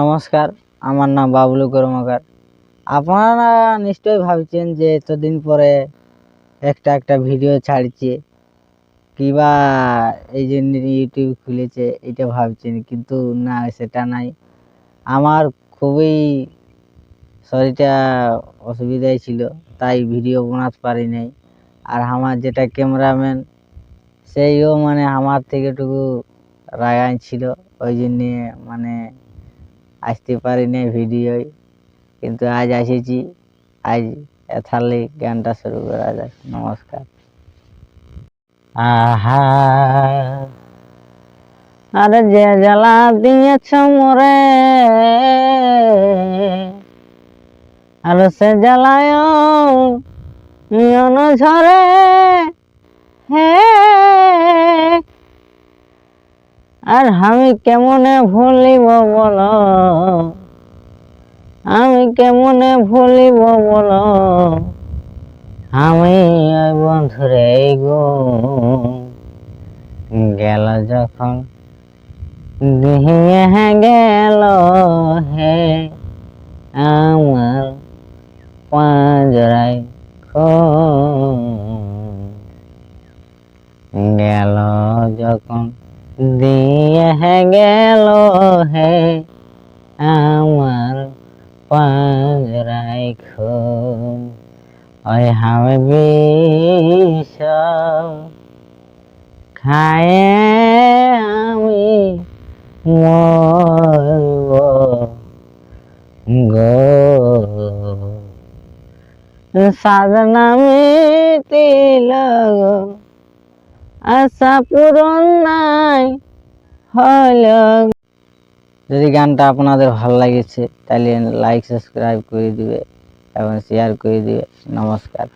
নমস্কার, আমার নাম বাবলু কর্মকার। আপনারা নিশ্চয়ই ভাবছেন যে এতদিন পরে একটা একটা ভিডিও ছাড়ছে, কিবা এই যে ইউটিউব খুলেছে, এটা ভাবছেন, কিন্তু না, সেটা নাই। আমার খুবই শরীরটা অসুবিধায় ছিল, তাই ভিডিও বানাতে পারি নাই। আর আমার যেটা ক্যামেরাম্যান, সেইও মানে আমার থেকে একটু রাগাই ছিল, ওই জন্যে মানে আসতে পারি নাই ভিডিওয়। কিন্তু আজ এসেছি আজ এথালি গানটা শুরু করা যাক। নমস্কার। আহা। আরে যে জ্বালা দিয়েছ মোরে, আর সে জ্বালায় ঝরে। হে আর আমি কেমনে ভুলিব বল? আমি কেমনে ভুলিব বল? আমি ওই বন্ধুরে গো গেল যখন দিয়ে গেল হে আমার পাঁজরাই গেল যখন দিয়ে গেল হে আমার পাঁজরাই খুন ওই আমি বিষ খায়ে আমি মরব গো সাধনা মিটিল গো আশা পূরণ নাই হল যদি গানটা আপনাদের ভালো লাগেছে, তাহলে লাইক সাবস্ক্রাইব করে দিবে এবং শেয়ার করে দিবে। নমস্কার।